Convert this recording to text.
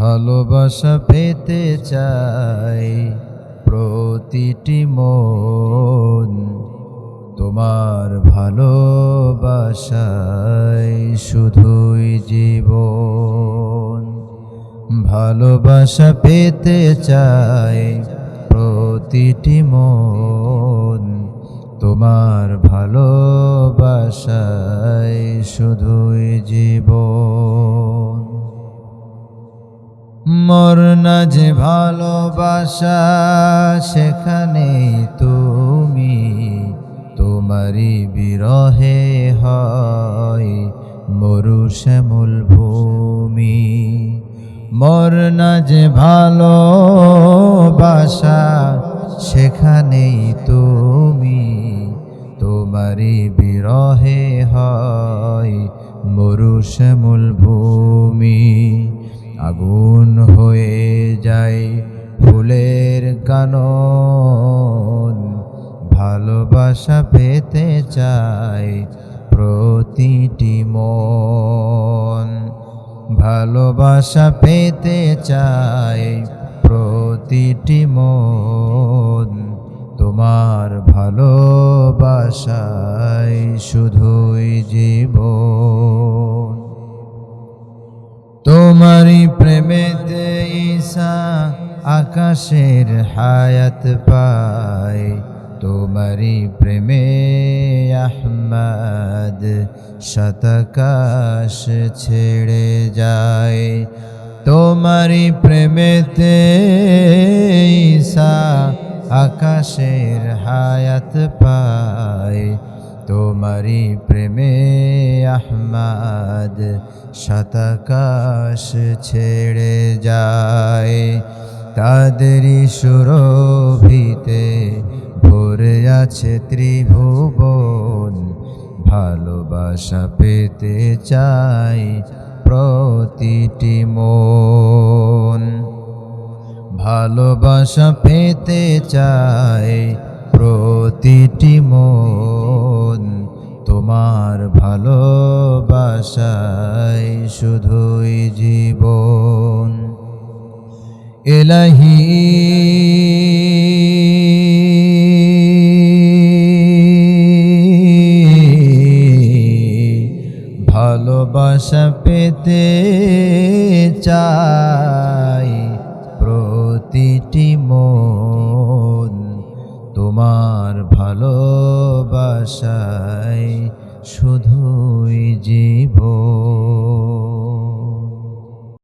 ভালোবাসা পেতে চাই প্রতিটি মন তোমার ভালোবাসায় শুধুই জীবন। ভালোবাসা পেতে চাই প্রতিটি মন তোমার ভালোবাসায় শুধুই জীবন। যে ভালোবাসা সেখানেই তুমি, তোমারই বিরহে হয় মরু শ্যামল ভূমি। মোর না যে ভালোবাসা, সেখানেই তুমি, তোমারই বিরহে হয় মরু শ্যামল ভূমি। আগুন হয়ে যায় ফুলের কানন। ভালোবাসা পেতে চাই প্রতিটি মন। ভালোবাসা পেতে চাই প্রতিটি মন। তোমার ভালোবাসায় শুধুই জীবন। তোমারই ঈশা আকাশের হায়াত পায়। তোমারি প্রেমে আহমদ শতকাশ ছেড়ে যায়। তোমারি প্রেমেতে ঈশা আকাশের হায়াত পায়। তোমারি প্রেমে আহমদ শতকাশ ছেড়ে যায়। তাদেরই সুরভিতে ভরে আছে ত্রিভুবন। ভালোবাসা পেতে চাই প্রতিটি মন। ভালোবাসা পেতে চাই প্রতিটি মন। তোমার ভালোবাসায় শুধুই জীবন। এলাহি। ভালোবাসা পেতে চাই প্রতিটি মন। তোমার ভালোবাসায় শুধুই জীবন।